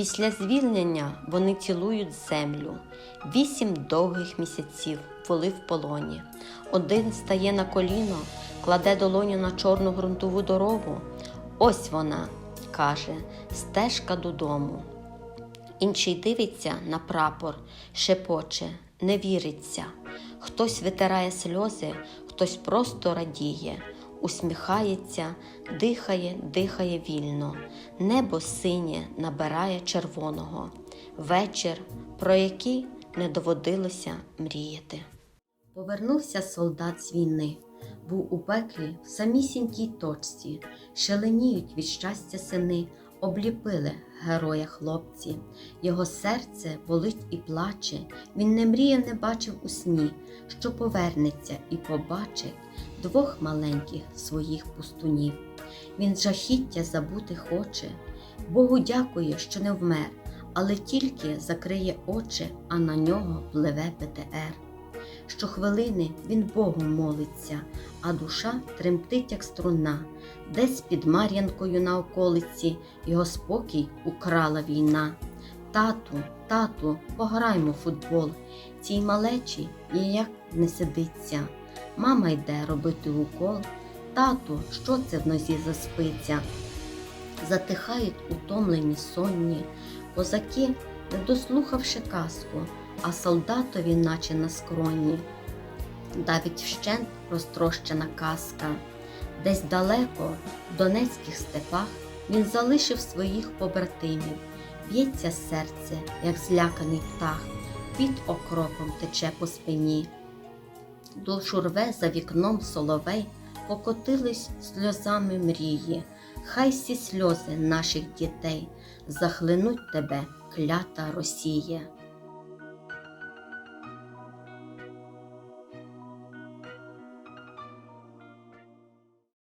Після звільнення вони цілують землю. Вісім довгих місяців були в полоні. Один стає на коліно, кладе долоню на чорну ґрунтову дорогу. Ось вона, каже, стежка додому. Інший дивиться на прапор, шепоче, не віриться. Хтось витирає сльози, хтось просто радіє, усміхається, дихає, дихає вільно. Небо синє набирає червоного. Вечір, про який не доводилося мріяти. Повернувся солдат з війни. Був у пеклі в самісінькій точці, шаленіють від щастя сини, обліпили героя хлопці. Його серце болить і плаче. Він не мріяв, не бачив у сні, що повернеться і побачить двох маленьких своїх пустунів. Він жахіття забути хоче. Богу дякує, що не вмер, але тільки закриє очі, а на нього пливе ПТР. Щохвилини він Богу молиться, а душа тремтить, як струна, десь під Мар'янкою на околиці його спокій украла війна. Тату, тату, пограймо в футбол. Цій малечі ніяк не сидиться. Мама йде робити укол. Тату, що це в нозі за спиця? Затихають утомлені сонні, козаки, не дослухавши казку, а солдатові, наче на скроні. Давить вщент розтрощена казка. Десь далеко, в донецьких степах, він залишив своїх побратимів. Б'ється серце, як зляканий птах, під окропом тече по спині. Душу шурве за вікном соловей, покотились сльозами мрії. Хай всі сльози наших дітей захлинуть тебе, клята Росія.